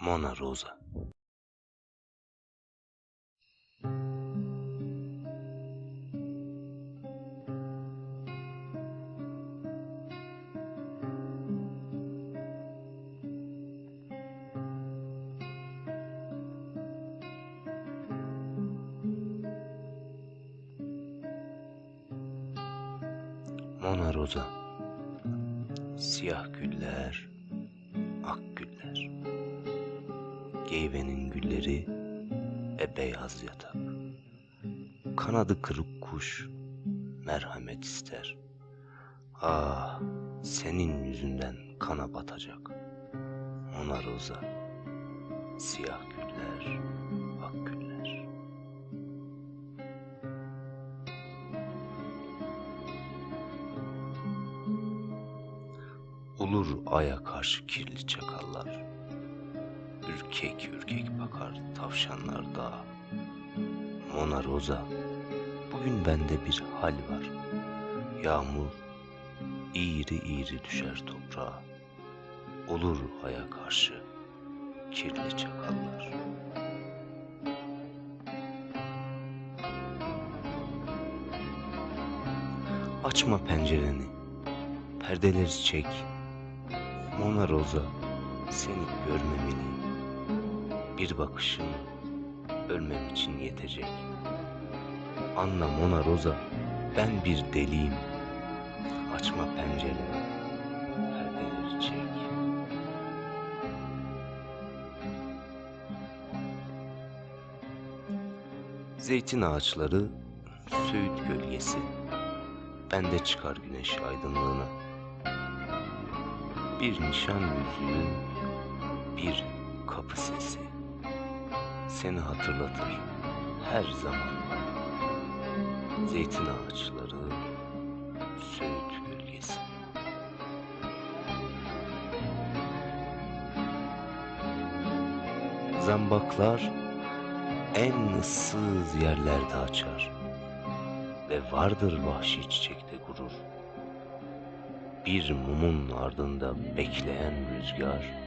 Mona Rosa. Mona Rosa. Siyah güller, Geyvenin gülleri ve beyaz yatak. Kanadı kırık kuş merhamet ister. Ah, senin yüzünden kana batacak. Mona Rosa. Siyah güller, ak güller. Olur aya karşı kirli çakallar. Ürkek ürkek bakar tavşanlar dağa. Mona Rosa, bugün bende bir hal var. Yağmur iğri iğri düşer toprağa. Olur aya karşı kirli çakallar. Açma pencereni, perdeleri çek. Mona Rosa, seni görmemeliyim. Bir bakışın ölmem için yetecek. Anla Mona Rosa, ben bir deliyim. Açma pencereni, perdeleri çek. Zeytin ağaçları, Söğüt gölgesi. Bende çıkar güneş aydınlığına. Bir nişan yüzüğü, bir kapı sesi. Seni hatırlatır her zaman. Zeytin ağaçları, Söğüt gölgesi. Zambaklar en ıssız yerlerde açar ve vardır vahşi çiçekte gurur. Bir mumun ardında bekleyen rüzgar,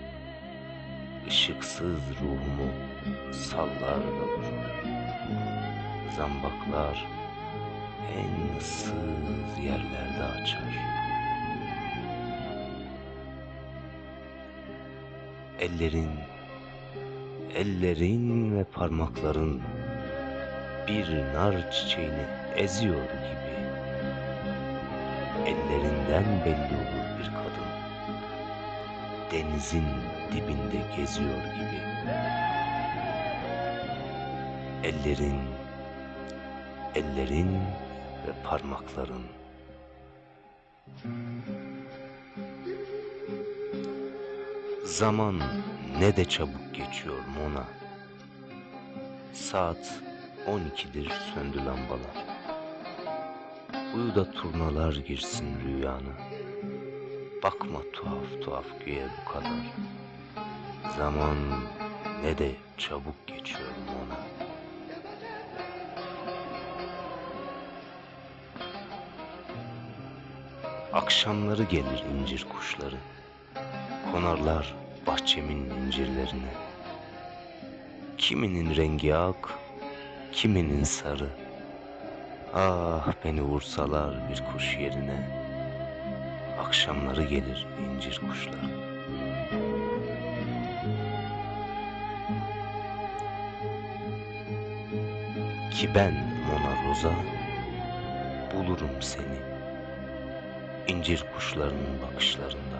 ışıksız ruhumu sallar da durur. Zambaklar en ıssız yerlerde açar. Ellerin, ellerin ve parmakların bir nar çiçeğini eziyor gibi. Ellerinden belli olur bir kadın. Denizin dibinde geziyor gibi. Ellerin, ellerin ve parmakların. Zaman ne de çabuk geçiyor Mona. Saat 12'dir söndü lambalar. Uyu da turnalar girsin rüyana. Bakma tuhaf tuhaf güye bu kadar. Zaman ne de çabuk geçiyor Mona. Akşamları gelir incir kuşları. Konarlar bahçemin incirlerine. Kiminin rengi ak, kiminin sarı. Ah beni vursalar bir kuş yerine. Akşamları gelir incir kuşları. Ki ben Mona Rosa bulurum seni. İncir kuşlarının bakışlarında.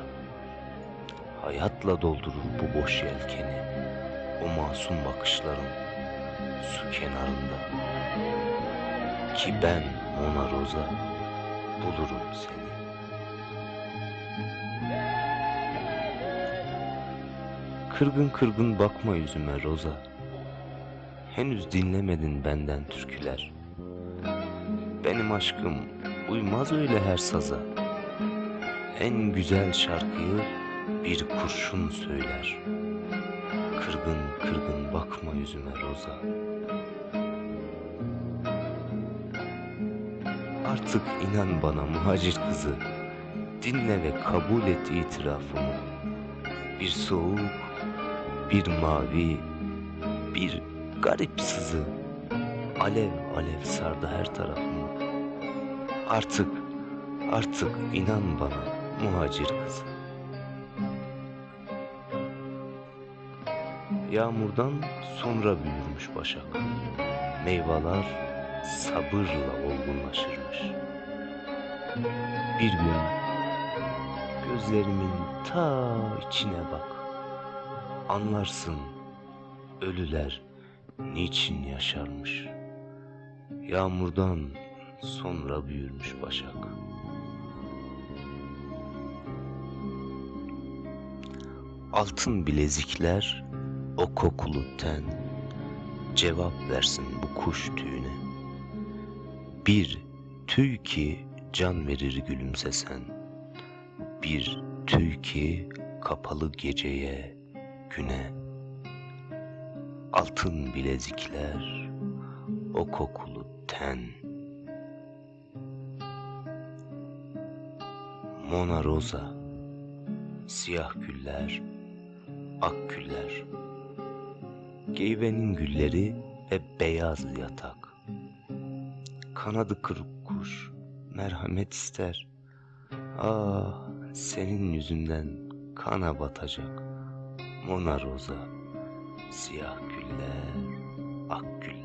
Hayatla doldurur bu boş yelkeni. O masum bakışların su kenarında. Ki ben Mona Rosa bulurum seni. Kırgın kırgın bakma yüzüme Rosa. Henüz dinlemedin benden türküler. Benim aşkım uymaz öyle her saza. En güzel şarkıyı bir kurşun söyler. Kırgın kırgın bakma yüzüme Rosa. Artık inan bana muhacir kızı. Dinle ve kabul et itirafımı. Bir soğuk, Bir mavi, bir garip sızı alev alev sardı her tarafımı. Artık, artık inan bana muhacir kızı. Yağmurdan sonra büyürmüş başak. Meyveler sabırla olgunlaşırmış. Bir gün gözlerimin ta içine bak. Anlarsın ölüler niçin yaşarmış. Yağmurdan sonra büyürmüş başak. Altın bilezikler o kokulu ten cevap versin bu kuş tüyüne. Bir tüy ki can verir gülümsesen. Bir tüy ki kapalı geceye, güne. Altın bilezikler, o kokulu ten. Mona Rosa, siyah güller, ak güller. Geyvenin gülleri ve beyaz yatak. Kanadı kırık kuş, merhamet ister. Ah, senin yüzünden kana batacak. Mona Rosa, siyah güller, ak güller.